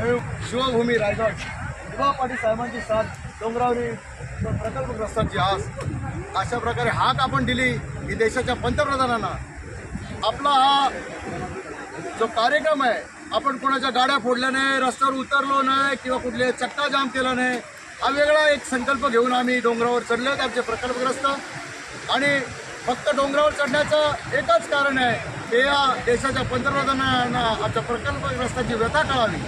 शिवभूमी रायगड. दिवा पाटील साहेबांची साथ डोंगरावरी प्रकल्पग्रस्तांची आस. अशा प्रकारे हाक आपण दिली की देशाच्या पंतप्रधानांना. आपला हा जो कार्यक्रम आहे आपण कोणाच्या गाड्या फोडल्या नाही रस्त्यावर उतरलो नाही किंवा कुठले चक्का जाम केला नाही हा वेगळा एक संकल्प घेऊन आम्ही डोंगरावर चढले आमचे प्रकल्पग्रस्त. आणि फक्त डोंगरावर चढण्याचं एकच कारण आहे की या देशाच्या पंतप्रधानांना आमच्या प्रकल्पग्रस्तांची व्यथा कळावी.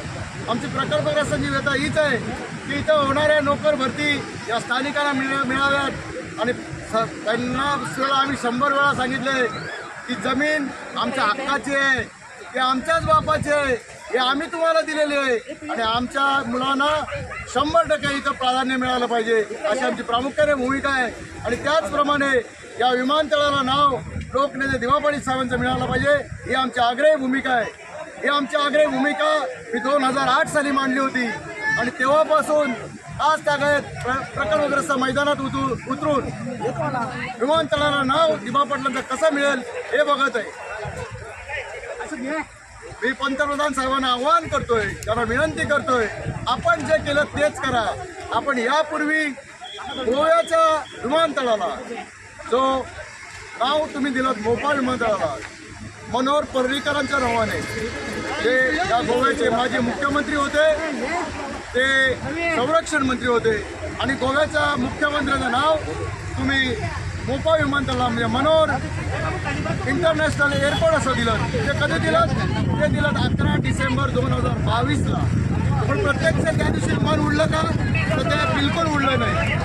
आमची प्रकल्पग्रस्त व्यथा हीच आहे की इथं होणाऱ्या नोकर भरती या स्थानिकांना मिळ मिळाव्यात. आणि स- त्यांना सुद्धा आम्ही शंभर वेळा सांगितले की जमीन आमच्या हक्काची आहे ते आमच्याच बापाची आहे हे आम्ही तुम्हाला दिलेले आहे. आणि आमच्या मुलांना शंभर टक्के इथं प्राधान्य मिळालं पाहिजे अशी आमची प्रामुख्याने भूमिका आहे. आणि त्याचप्रमाणे या विमानतळाला नाव लोकनेते दिवापाडी साहेबांचं मिळालं पाहिजे ही आमची आग्रही भूमिका आहे. ही आमची आग्रही भूमिका मी दोन हजार आठ साली मांडली होती. आणि तेव्हापासून आज तागायत प्र प्रकल्पग्रस्त मैदानात उतरू उतरून विमानतळाला नाव दिबा पाटलांचं कसं मिळेल हे बघत आहे. मी पंतप्रधान साहेबांना आवाहन करतोय त्यांना विनंती करतोय आपण जे केलं तेच करा. आपण यापूर्वी गोव्याच्या विमानतळाला जो नाव तुम्ही दिलं मोपा विमानतळाला मनोहर पर्रीकरांच्या नावाने जे या गोव्याचे माजी मुख्यमंत्री होते. ते संरक्षण मंत्री होते. आणि गोव्याच्या मुख्यमंत्र्याचं नाव तुम्ही मोपा विमानतळाला म्हणजे मनोहर इंटरनॅशनल एअरपोर्ट असं दिलं. ते कधी दिलं? ते दिलं अकरा डिसेंबर दोन हजार बावीसला. पण प्रत्यक्ष त्या दिवशी विमान उडलं का? तर ते बिलकुल उडलं नाही.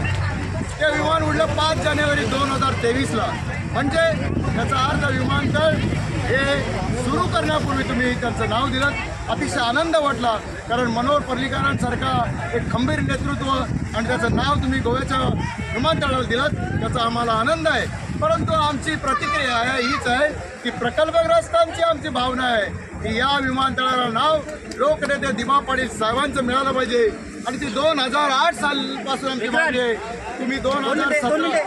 ते विमान उडलं पाच जानेवारी दोन हजार तेवीसला. म्हणजे त्याचा अर्थ विमानतळ हे सुरू करण्यापूर्वी तुम्ही त्यांचं नाव दिलं. अतिशय आनंद वाटला कारण मनोहर पर्रीकरांसारखा एक खंबीर नेतृत्व आणि त्याचं नाव तुम्ही गोव्याच्या विमानतळाला दिलं त्याचा आम्हाला आनंद आहे. परंतु आमची प्रतिक्रिया आहे हीच आहे की प्रकल्पग्रस्तांची आमची भावना आहे की या विमानतळाला नाव लोकनेते दिबा पाटील साहेबांचं मिळालं पाहिजे. आणि ती दोन हजार आठ सालपासून आमची मागणी आहे. तुम्ही दोन हजार सतरा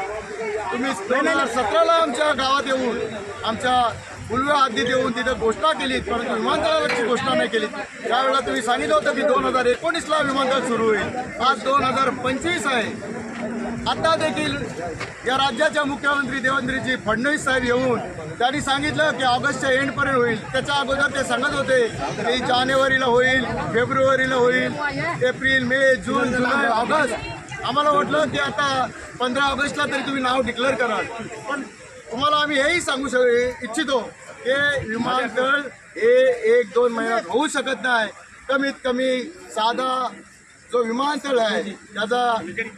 तुम्ही दोन हजार सतराला आमच्या गावात येऊन आमच्या उलव्या आधी देऊन तिथे घोषणा केली परंतु विमानतळावरची घोषणा नाही केली त्यावेळेला तुम्ही सांगितलं होतं की दोन हजार एकोणीसला विमानतळ सुरू होईल. आज दोन हजार पंचवीस आहे. आता देखील या राज्याच्या मुख्यमंत्री देवेंद्रजी फडणवीस साहेब येऊन त्यांनी सांगितलं की ऑगस्टच्या एंडपर्यंत होईल. त्याच्या अगोदर ते सांगत होते की जानेवारीला होईल फेब्रुवारीला होईल एप्रिल मे जून जुलै ऑगस्ट. आम्हाला वाटलं की आता पंधरा ऑगस्टला तरी तुम्ही नाव डिक्लेअर कराल. पण तुम्हाला आम्ही हेही सांगू शक इच्छितो हे विमानतळ हे एक दोन महिन्यात होऊ शकत नाही कमीत कमी साधा जो विमानतळ आहे त्याचा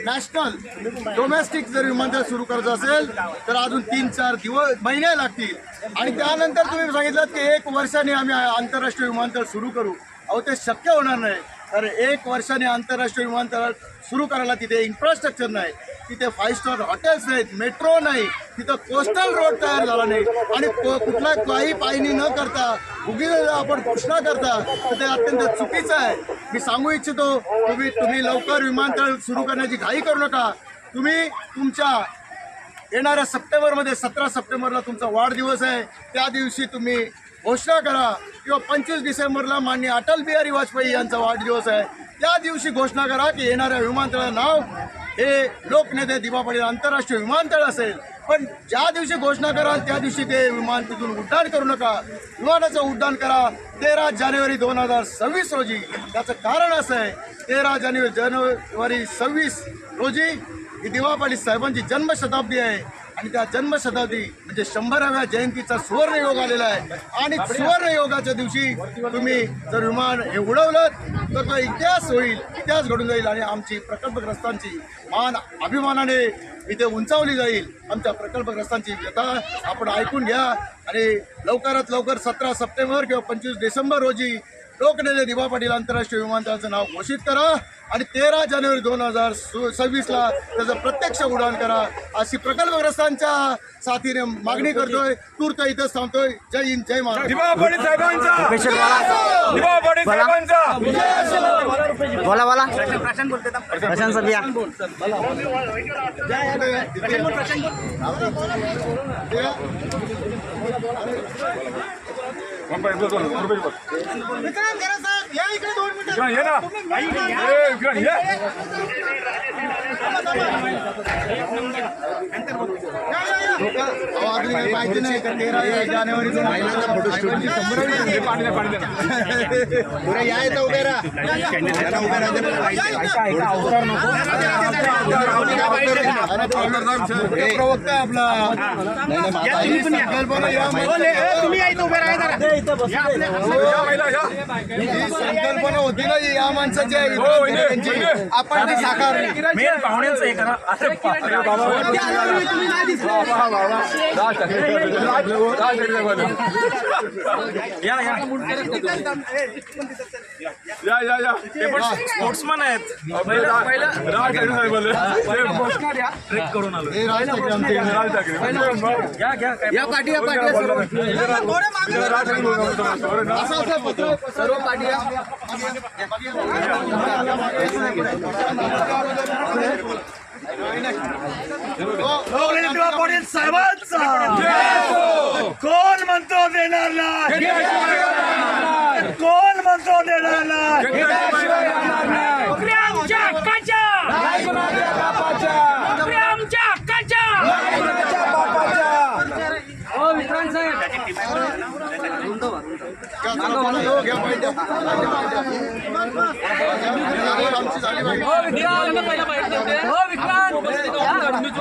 नॅशनल डोमेस्टिक जर विमानतळ सुरू करायचं असेल तर अजून तीन चार दिवस महिने लागतील. आणि त्यानंतर तुम्ही सांगितलं की एक वर्षाने आम्ही आंतरराष्ट्रीय विमानतळ सुरू करू. अहो ते शक्य होणार नाही. तर एक वर्षाने आंतरराष्ट्रीय विमानतळ सुरू करायला तिथे इन्फ्रास्ट्रक्चर नाही. तिथे फाईव्ह स्टार हॉटेल्स नाहीत मेट्रो नाही. तिथं कोस्टल रोड तयार झाला नाही. आणि कुठला काही पायनी न करता उगी आपण घोषणा करता तर ते अत्यंत चुकीचं आहे. मी सांगू इच्छितो तुम्ही तुम्ही लवकर विमानतळ सुरू करण्याची घाई करू नका. तुम्ही तुमच्या येणाऱ्या सप्टेंबरमध्ये सतरा सप्टेंबरला तुमचा वाढदिवस आहे. त्या दिवशी तुम्ही घोषणा करा. किंवा पंचवीस डिसेंबरला माननीय अटल बिहारी वाजपेयी यांचा वाढदिवस आहे. त्या दिवशी घोषणा करा की येणाऱ्या विमानतळाचं नाव हे लोकनेते दिवा पाटील आंतरराष्ट्रीय विमानतळ असेल. पण ज्या दिवशी घोषणा कराल त्या दिवशी ते विमान तिथून उड्डाण करू नका. विमानाचं उड्डाण करा. तेरा जानेवारी दोन हजार सव्वीस रोजी. त्याचं कारण असं आहे तेरा जानेवारी जानेवारी सव्वीस रोजी ही दिवा पाटील साहेबांची जन्मशताब्दी आहे. आणि त्या जन्मशताब्दी म्हणजे शंभराव्या जयंतीचा सुवर्ण योग आलेला आहे. आणि सुवर्ण योगाच्या दिवशी तुम्ही जर विमान हे उडवलं तर तो इतिहास होईल इतिहास घडून जाईल आणि आमची प्रकल्पग्रस्तांची मान अभिमानाने इथे उंचावली जाईल. आमच्या प्रकल्पग्रस्तांची व्यथा आपण ऐकून घ्या. आणि लवकरात लवकर सतरा सप्टेंबर किंवा पंचवीस डिसेंबर रोजी लोकनेते दिवा पाटील आंतरराष्ट्रीय विमानतळाचं नाव घोषित करा आणि तेरा जानेवारी दोन हजार सव्वीसला त्याचं प्रत्यक्ष उड्डाण करा. अशी प्रकल्पग्रस्तांच्या साथीने मागणी करतोय. तूर्त इथंच थांबतोय. जय हिंद जय महाराष्ट्र. बोला. बोला. सर या विक्रम या इकडे दोन मिनिटं विक्रांत ये ना ए, विक्रांत ये अहो, अजून काही माहिती नाही का तेरा या उभे प्रवक्ता आपला संकल्पना होती ना या माणसाची. आपण ती मेन पाहुण्यांचं हे करा बाबा. राज ठाकरे राज राज ठाकरे. या या. या या या. स्पोर्ट्समन आहेत. पहिला राज ठाकरे साहेब करून आलो हे राज ठाकरे या पाठी या पाठी राज ठाकरे. सर्व पाठी या. पाटील साहेबांचा. कोण म्हणतो देणार नाही? कोण म्हणतो देणार नाही? आमच्या हक्काच्या. आमच्या हक्काच्या. हो. आमची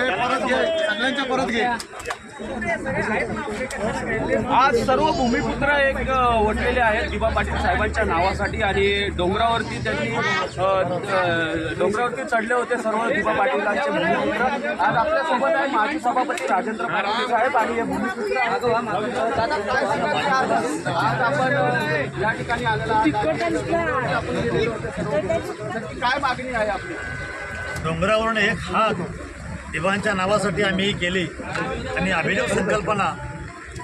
परत घे. सगळ्यांच्या परत घे. आज सर्व भूमिपुत्र एक वटलेले आहेत दिबा पाटील साहेबांच्या नावासाठी आणि डोंगरावरती त्यांनी डोंगरावरती चढले होते सर्व दिबा पाटीलांचे भूमिपुत्र. आज आपल्यासोबत आहे माजी सभापती राजेंद्र पाटील साहेब आणि हे भूमिपुत्र आज आपण या ठिकाणी आलेला. काय मागणी आहे आपली? डोंगरावरून एक हात देवांच्या नावासाठी आम्ही केली. आणि अभिनव संकल्पना.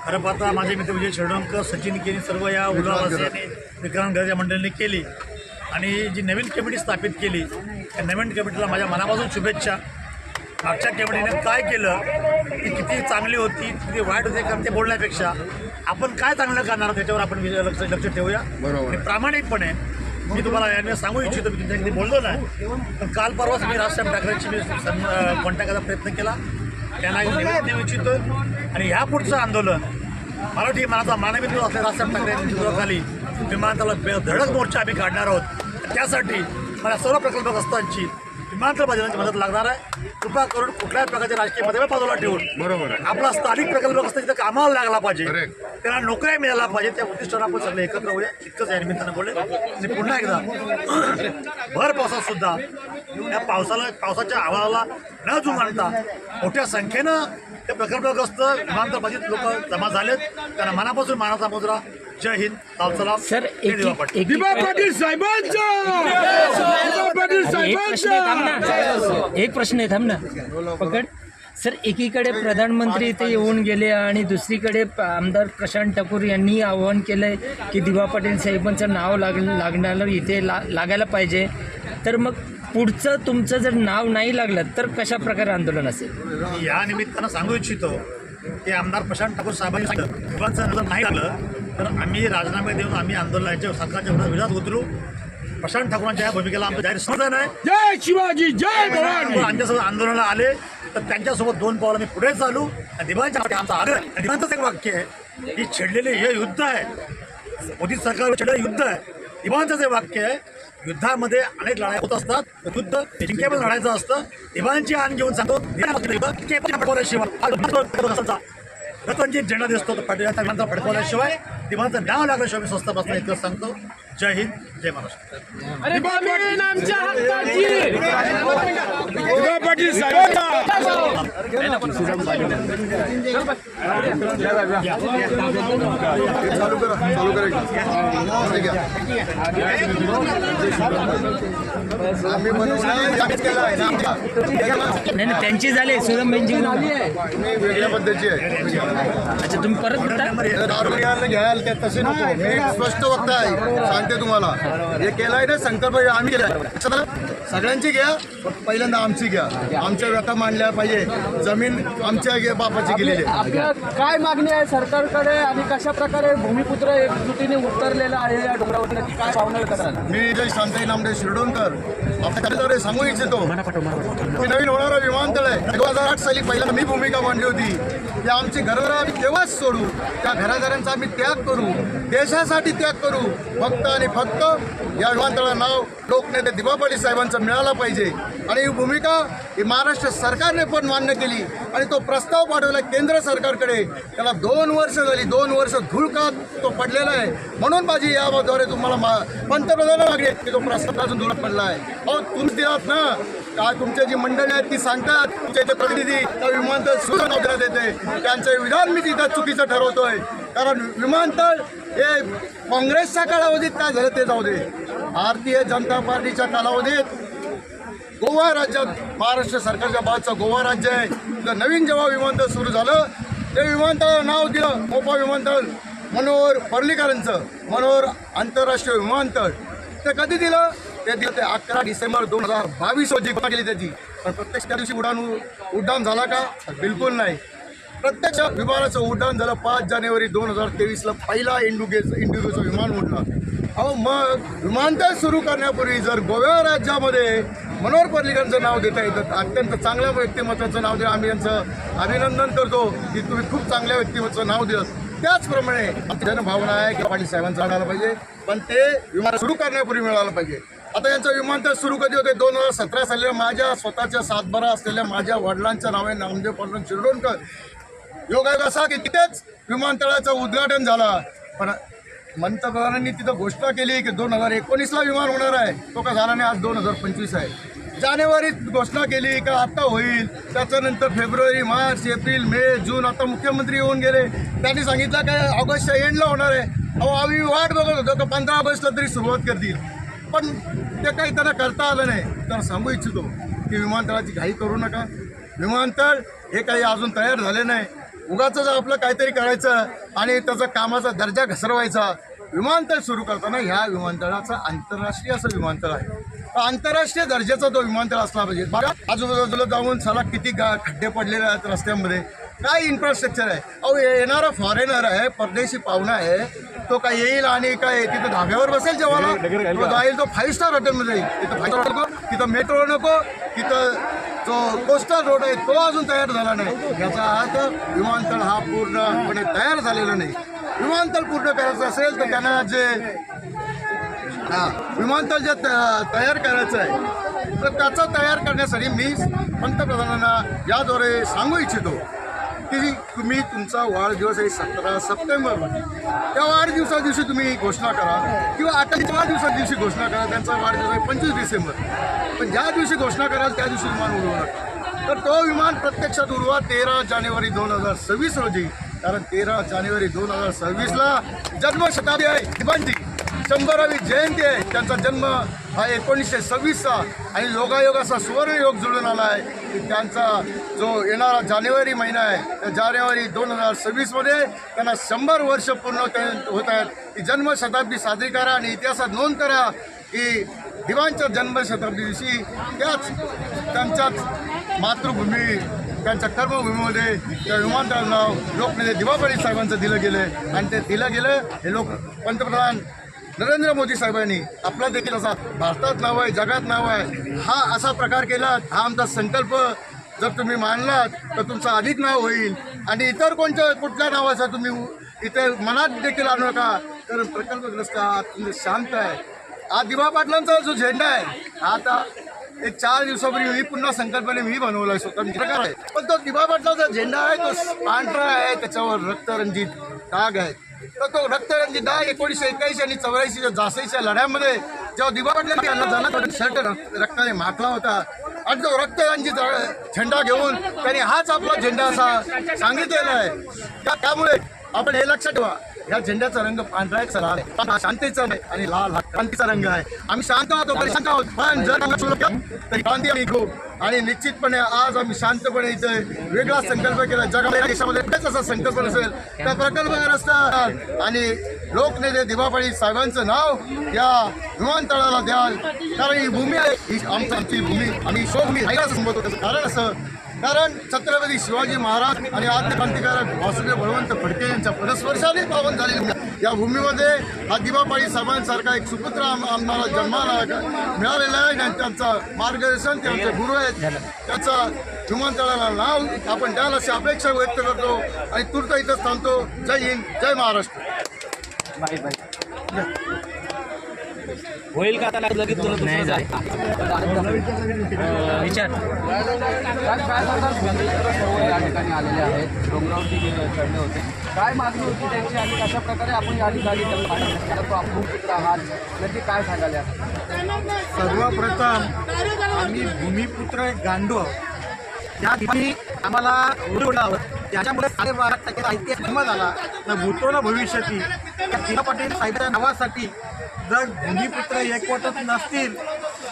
खरं पाहता माझे मित्र विजय शेडोणकर सचिन केनी सर्व या उल्हावासियांनी विक्रांत गरज या मंडळींनी केली. आणि जी नवीन कमिटी स्थापित केली त्या नवीन कमिटीला माझ्या मनापासून शुभेच्छा. मागच्या कमिटीने काय केलं ती किती चांगली होती किती वाईट होती कारण ते बोलण्यापेक्षा आपण काय चांगलं करणार त्याच्यावर आपण लक्ष लक्ष ठेवूया. आणि प्रामाणिकपणे मी तुम्हाला याने सांगू इच्छितो मी तुमच्याकडे बोललो नाही. पण काल परवाच मी राजसाहेब ठाकरेंची मी कॉन्टॅक्टचा प्रयत्न केला. त्यांना देऊ इच्छितो. आणि ह्या पुढचं आंदोलन मराठी मनाचा मानवी असल्या राजसाहेब ठाकरे यांच्या नेतृत्वाखाली विमानतळाला धडक मोर्चा आम्ही काढणार आहोत. त्यासाठी मला सर्व प्रकल्पग्रस्तांची विमानतळ बांधण्याची मदत लागणार आहे. कृपा करून कुठल्याही प्रकारचे राजकीय मतभेद बाजूला ठेवून. बरोबर आपला स्थानिक प्रकल्पग्रस्त तिथे कामाला लागला पाहिजे. त्यांना नोकऱ्या मिळायला पाहिजे. त्या उद्दिष्टाने आपण सगळे एकत्र होऊया. इतकंच या निमित्तानं बोलले. आणि पुन्हा एकदा भर पावसात सुद्धा या पावसाला पावसाच्या आवाजाला न जुमानता मोठ्या संख्येनं ते प्रकल्पग्रस्त विमानतळ बाधित लोक जमा झालेत. त्यांना मनापासून मानाचा मुद्रा जय हिंद सलाम. सर दिवा पाटील. दिबा पाटील साहेबांचा! दिबा पाटील एक प्रश्न आहे, थांब साहेबांचा ना. एक प्रश्न आहे थांब ना. पकड. सर एकीकडे प्रधानमंत्री इथे येऊन गेले आणि दुसरीकडे आमदार प्रशांत ठाकूर यांनी आवाहन केलंय की दिवा पाटील साहेबांचं नाव लाग लागणार इथे ला लागायला पाहिजे. तर मग पुढचं तुमचं जर नाव नाही लागलं तर कशा प्रकारे आंदोलन असेल? या निमित्तानं सांगू इच्छितो की आमदार प्रशांत ठाकूर साहेबांनी सांगितलं विभागाचं जर नाही लागलं तर आम्ही राजीनामे देऊन आम्ही आंदोलनाच्या सरकारच्या विरोधात उतरू. प्रशांत ठाकूरांच्या या भूमिकेला आमचं जाहीर समर्थन आहे. जय शिवाजी जय भवानी. आमच्यासोबत आंदोलनाला आले. तर त्यांच्यासोबत दोन पावलं मी पुढे चालू. आणि दिवाणच्या पाठी आमचा आग्रह दिवाणचंच एक वाक्य आहे. की छेडलेले हे युद्ध आहे. मोदी सरकारवर छेडलेलं युद्ध आहे. दिवाणचंच एक वाक्य आहे. युद्धामध्ये अनेक लढाई होत असतात. युद्ध जिंकेबल लढायचं असतं. दिवाणची आण घेऊन सांगतो. शिवाय झेंडा दिसतो तो फडकवल्याशिवाय दिवाणचं नाव लागल्याशिवाय मी स्वस्त बसला इतकं सांगतो. जय हिंद. जय नाही नाही त्यांची झाले सुरम बेंची मी वेगळ्या पद्धतीची आहे. अच्छा तुम्ही परत घ्याल ते तसे नको. मी एक स्पष्ट वक्ता आहे सांगते तुम्हाला. हे केलंय ना संकल्प हे आम्ही केलाय. लक्षात सगळ्यांची घ्या पण पहिल्यांदा आमची घ्या. आमच्या व्यथा मांडल्या पाहिजे. जमीन आमच्या बापाची गेलेली आहे. आपल्या काय मागणी आहे सरकारकडे आणि कशा प्रकारे भूमिपुत्र एकजुटीने उतरलेला आहे या डोंगरावर नक्की काय पावणार कराल? मी जय शांताई नामदेव शिरडोणकर. आपल्याकडे सांगू इच्छितो की नवीन होणारा विमानतळ आहे. दोन हजार आठ साली पहिल्यांदा मी भूमिका मांडली होती. की आमची घरदारं आम्ही तेव्हाच सोडू? त्या घरादारांचा आम्ही त्याग करू. देशासाठी त्याग करू. फक्त आणि फक्त या विमानतळाला नाव लोकनेते दिबा पाटील साहेबांचं मिळालं पाहिजे. आणि ही भूमिका ही महाराष्ट्र सरकारने पण मान्य केली. आणि तो प्रस्ताव पाठवला केंद्र सरकारकडे. त्याला दोन वर्ष झाली दोन वर्ष धुळकात तो पडलेला आहे. म्हणून माझी याद्वारे तुम्हाला मा पंतप्रधान मागणी की तो प्रस्ताव अजून धुळत पडला आहे. अहो तुम्ही दिलात ना? काय तुमच्या जी मंडळी आहेत ती सांगतात. तुमच्या इथे प्रतिनिधी त्या विमानतळ सुरू नाव येते. त्यांचं विधान मी तिथं चुकीचं ठरवतोय. कारण विमानतळ हे काँग्रेसच्या कालावधीत काय झालं ते जाऊ दे. भारतीय जनता पार्टीच्या कालावधीत गोवा राज्यात महाराष्ट्र सरकारच्या बाजूचं गोवा राज्य आहे. तिथं नवीन जेव्हा विमानतळ सुरू झालं ते विमानतळाला नाव दिलं मोपा विमानतळ मनोहर पर्लीकरांचं मनोहर आंतरराष्ट्रीय विमानतळ. ते कधी दिलं? ते दिलं ते अकरा डिसेंबर दोन हजार बावीस रोजी. केली त्याची. पण प्रत्यक्ष त्या दिवशी उड्डाण उड्डाण झाला का? बिलकुल नाही. प्रत्यक्ष विमानाचं उड्डाण झालं पाच जानेवारी दोन हजार तेवीसला. पहिला इंडुगेज इंडिगोचं विमान उडला. अहो मग विमानतळ सुरू करण्यापूर्वी जर गोव्या राज्यामध्ये मनोहर पर्रिकरांचं नाव देता येतं अत्यंत चांगल्या व्यक्तिमत्वाचं नाव दिलं आम्ही यांचं अभिनंदन करतो की तुम्ही खूप चांगल्या व्यक्तिमत्वाचं नाव दिलं. त्याचप्रमाणे जनभावना आहे की पाटील साहेबांचं आणायला पाहिजे पण ते विमान सुरू करण्यापूर्वी मिळालं पाहिजे. आता यांचं विमानतळ सुरू कधी होते? दोन हजार सतरा साली माझ्या स्वतःच्या सातबारा असलेल्या माझ्या वडिलांच्या नावे नामदेव पाटण शिरडोणकर योगायोग असा की तिथेच विमानतळाचं उद्घाटन झालं. पण पंतप्रधानांनी तिथं घोषणा केली की दोन हजार एकोणीसला विमान होणार आहे. तो का झाला नाही आज दोन हजार पंचवीस आहे. जानेवारीत घोषणा केली का आत्ता होईल. त्याच्यानंतर फेब्रुवारी मार्च एप्रिल मे जून आता मुख्यमंत्री येऊन गेले. त्यांनी सांगितलं काय ऑगस्टच्या एंडला होणार आहे. अहो आम्ही वाट बघत होतो का पंधरा ऑगस्टला तरी सुरुवात करतील. पण ते काही त्यांना करता आलं नाही. तर सांगू इच्छितो की विमानतळाची घाई करू नका. विमानतळ हे काही अजून तयार झाले नाही. उगाच आपलं काहीतरी करायचं आणि त्याचा कामाचा दर्जा घसरवायचा विमानतळ सुरू करताना ह्या विमानतळाचं आंतरराष्ट्रीय असं विमानतळ आहे. तर आंतरराष्ट्रीय दर्जाचा तो विमानतळ असला पाहिजे. बघा आजूबाजूला जाऊन साला किती गा खड्डे पडलेले आहेत रस्त्यामध्ये. काय इन्फ्रास्ट्रक्चर आहे? अहो येणारा फॉरेनर आहे परदेशी पाहुणा आहे. तो काय येईल आणि काय तिथं धाब्यावर बसेल जेव्हा तो जाईल तो फाईव्ह स्टार हॉटेलमध्ये जाईल. तिथं फाईव्ह स्टार नको तिथं मेट्रो नको तिथं जो कोस्टल रोड आहे तो अजून तयार झाला नाही. याचा अर्थ विमानतळ हा पूर्णपणे तयार झालेला नाही. विमानतळ पूर्ण करायचं असेल तर त्यांना जे हा विमानतळ जे त- तयार करायचं आहे तर त्याचं तयार करण्यासाठी मी पंतप्रधानांना याद्वारे सांगू इच्छितो. की तुम्ही तुमचा वाढदिवस आहे सतरा सप्टेंबरमध्ये त्या वाढदिवसा दिवशी तुम्ही घोषणा करा किंवा आता वाढदिवसा दिवशी घोषणा करा त्यांचा वाढदिवस आहे पंचवीस डिसेंबर. पण ज्या दिवशी घोषणा कराल त्या दिवशी विमान उडवू नका. तर तो विमान प्रत्यक्षात उडवा तेरा जानेवारी दोन हजार सव्वीस रोजी. कारण तेरा जानेवारी दोन हजार सव्वीसला जन्मशताब्दी आहे दिबांची शंभरावी जयंती आहे त्यांचा जन्म हा एकोणीसशे सव्वीसचा आणि योगायोगाचा सुवर्णयोग जुळून आला आहे. की त्यांचा जो येणारा जानेवारी महिना आहे त्या जानेवारी दोन हजार सव्वीसमध्ये त्यांना शंभर वर्ष पूर्ण होत आहेत ही जन्मशताब्दी साजरी करा आणि इतिहासात नोंद करा की दिवांच्या जन्मशताब्दी दिवशी त्याच त्यांच्याच मातृभूमी त्यांच्या कर्मभूमीमध्ये त्या विमानतळ नाव लोकनेते दिवाबळी साहेबांचं दिलं गेलं. आणि ते दिलं गेलं हे लोक पंतप्रधान नरेंद्र मोदी साहेबांनी आपला देखील असा भारतात नाव आहे जगात नाव आहे हा असा प्रकार केला हा आमचा संकल्प. जर तुम्ही मानलात तर तुमचं अधिक नाव होईल. आणि इतर कोणत्या कुठल्या नावाचा तुम्ही इतर मनात देखील आणू नका. तर प्रकल्पग्रस्त आहात तुम्ही शांत आहे. हा दिवा पाटलांचा जो झेंडा आहे हा आता एक चार दिवसापूर्वी मी पुन्हा संकल्पने मी बनवलाय स्वतः मी प्रकार आहे. पण तो दिवा पाटलाचा झेंडा आहे तो पांढरा आहे त्याच्यावर रक्तरंजित डाग आहे. तर तो रक्तरंजित दहा एकोणीसशे एक्क्याऐंशी आणि चौऱ्याऐंशीच्या झासईच्या लढ्यामध्ये जेव्हा दिवा पाटलांनी जाणार शर्ट रक्ताने माखला होता. आणि तो रक्तरंजी झेंडा घेऊन त्यांनी हाच आपला झेंडा असा सांगितलेला आहे. त्यामुळे आपण हे लक्षात ठेवा. या झेंड्याचा रंग पांढरा एक लाल आहे. शांतीचा आहे आणि लाल हा क्रांतीचा रंग आहे. आम्ही शांत आहोत शांत आहोत. पण जर तरी क्रांती आम्ही घेऊ आणि निश्चितपणे आज आम्ही शांतपणे इथे वेगळा संकल्प केला. जगामध्ये देशामध्ये एकच असा संकल्प नसेल त्या प्रकल्पग्रस्त आणि लोकनेते दिवापाळी साहेबांचं नाव या विमानतळाला द्याल. कारण ही भूमी आहे ही आमची आमची भूमी आम्ही शोभूमी आहे. संबोधतो कारण असं कारण छत्रपती शिवाजी महाराज आणि आद्य क्रांतिकारक वासुदेव बळवंत फडके यांच्या पदस्पर्शाने पावन झालेली या भूमीमध्ये हा दिवापाळी साहेबांसारखा एक सुपुत्र आम्हाला जन्माला मिळालेला आहे आणि त्यांचं मार्गदर्शन ते आमचे गुरु आहेत. त्याचं विमानतळाला नाव आपण द्याल अशी अपेक्षा व्यक्त करतो आणि तुर्त इथं थांबतो. जय हिंद जय महाराष्ट्र. बाय बाय होईल का आता लगेच तुला नाही जात. विचार काय काय सांगतात भूमिपुत्र सर्व या ठिकाणी आलेले आहेत डोंगरावरती चढले होते काय मागणी होती त्यांची आणि कशा प्रकारे आपण या ठिकाणी त्यांना आपण आहात नक्की काय सांगायला सर्वप्रथम आम्ही भूमिपुत्र गांडू आहोत. त्या ठिकाणी आम्हाला उडवलं त्याच्यामुळे साडेबारा टक्के साहित्य जन्म झाला. न भूतो ना भविष्यती त्या दिना पाटील साहेबांच्या नावासाठी जर भूमिपुत्र एकवटत नसतील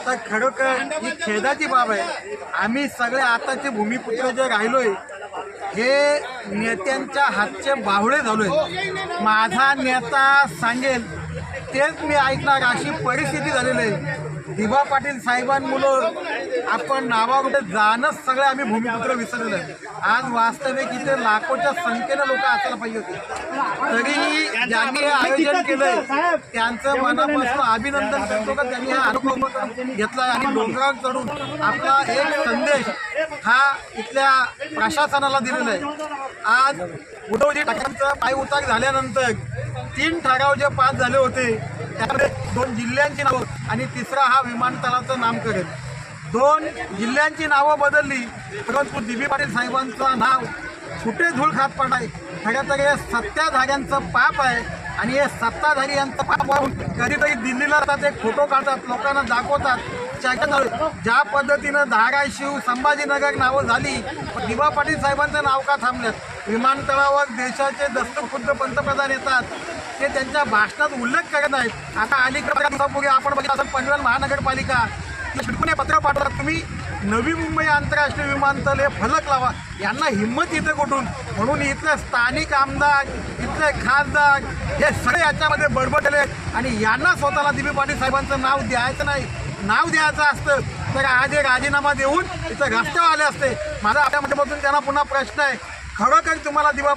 तर खरोखर ही खेदाची बाब आहे. आम्ही सगळे आताचे भूमिपुत्र जे राहिलोय हे नेत्यांच्या हातचे बाहुळे झालोय. माझा नेता सांगेल तेच मी ऐकणार अशी परिस्थिती झालेली आहे. दिबा पाटील साहेबांमुळं आपण नावाकडे जाणंच सगळं आम्ही भूमिपुत्र विसरलेलं आहे आज वास्तविक इथे लाखोच्या संख्येनं लोक असायला पाहिजे होते. तरीही ज्यांनी हे आयोजन केलंय त्यांचं मनापासून अभिनंदन करतो का त्यांनी हा अनुभव घेतला आणि डोंगरावर चढून आपला एक संदेश हा इथल्या प्रशासनाला दिलेला आहे. आज उद्धवजी ठाकरेंचा पायउतार झाल्यानंतर तीन ठराव जे पास झाले होते त्यामध्ये दोन जिल्ह्यांची नावं आणि तिसरा हा विमानतळाचं नामकरण दोन जिल्ह्यांची नावं बदलली परंतु दिबी पाटील साहेबांचं नाव कुठे धूळ खात पडाय खरं तर हे सत्ताधाऱ्यांचं पाप आहे आणि हे सत्ताधारी यांचं पाप वाहून कधीतरी दिल्लीला जातात एक फोटो काढतात लोकांना दाखवतात. ज्या पद्धतीनं धाराशिव संभाजीनगर नावं झाली दिबा पाटील साहेबांचं नाव का थांबल्यात विमानतळावर देशाचे दस्तखुद्द पंतप्रधान येतात. ते त्यांच्या भाषणात उल्लेख करत आहेत. आता अलीकडे दिवसापूर्वी आपण बघितलं असं पनवेल महानगरपालिका. चिटकुने पत्र पाठवतात तुम्ही नवी मुंबई आंतरराष्ट्रीय विमानतळ हे फलक लावा. यांना हिंमत येते कुठून? म्हणून इथले स्थानिक आमदार इथले खासदार हे सगळे याच्यामध्ये बडबडले आहेत. आणि यांना स्वतःला दिबी पाटील साहेबांचं नाव द्यायचं नाही. नाव द्यायचं असतं तर आज हे राजीनामा देऊन इथं रस्त्यावर आले असते. माझा आपल्या माध्यमातून त्यांना पुन्हा प्रश्न आहे. खरोखर तुम्हाला दिबा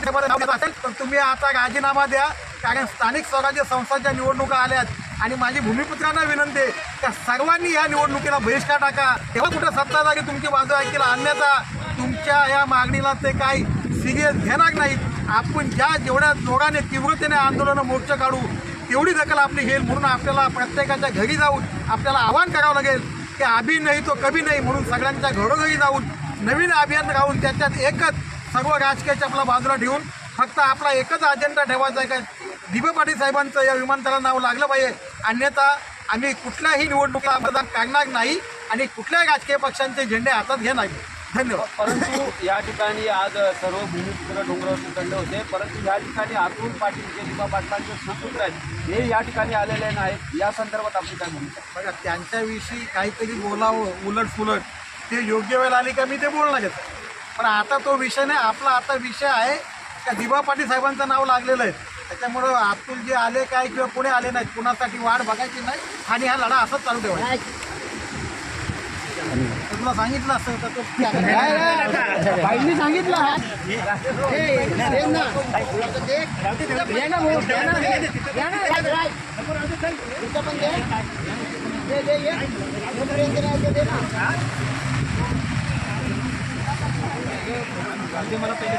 असेल तर तुम्ही आता राजीनामा द्या. कारण स्थानिक स्वराज्य संस्थांच्या निवडणुका आल्यात. आणि माझी भूमिपुत्रांना विनंती आहे सर्वांनी या निवडणुकीला बहिष्कार टाका. तेव्हा कुठं सत्ताधारी तुमची बाजू ऐकेला अन्यथा तुमच्या या मागणीला ते काही सिरियस घेणार नाहीत. आपण ज्या जेवढ्या जोराने तीव्रतेने आंदोलनं मोर्चा काढू तेवढी दखल आपली घेईल म्हणून आपल्याला प्रत्येकाच्या घरी जाऊन आपल्याला आवाहन करावं लागेल की अभि नाही तो कभी नाही म्हणून सगळ्यांच्या घरोघरी जाऊन नवीन अभियान राहून त्याच्यात एकच सर्व राजकीय आपला बाजूला ठेवून फक्त आपला एकच अजेंडा ठेवायचा आहे का? दिबे पाटील साहेबांचं या विमानतळाला नाव लागलं पाहिजे. अन्यथा आम्ही कुठल्याही निवडणुकीला मतदान काढणार नाही आणि कुठल्याही राजकीय पक्षांचे झेंडे हातात घेणार नाही. धन्यवाद. परंतु या ठिकाणी आज सर्व भूमिपुत्र डोंगरावरती चढले होते. परंतु या ठिकाणी अतुल पाटील जे दिबा पाटलांचे सुपुत्र आहेत हे या ठिकाणी आलेले नाहीत. या संदर्भात आपली काय भूमिका बघा त्यांच्याविषयी काहीतरी बोलावं उलट सुलट ते योग्य वेळ आली का मी ते बोलणार घेतो पण आता तो विषय नाही आपला आता विषय आहे का दिबा पाटील साहेबांचं नाव लागलेलं आहे. त्याच्यामुळं अतुल जे आले काय किंवा पुढे आले नाहीत कुणासाठी वाढ बघायची नाही आणि हा लढा असंच चालू ठेवायचा. तर तुला सांगितलं असतं तर तो बाईंनी सांगितलं ते मला पहिले.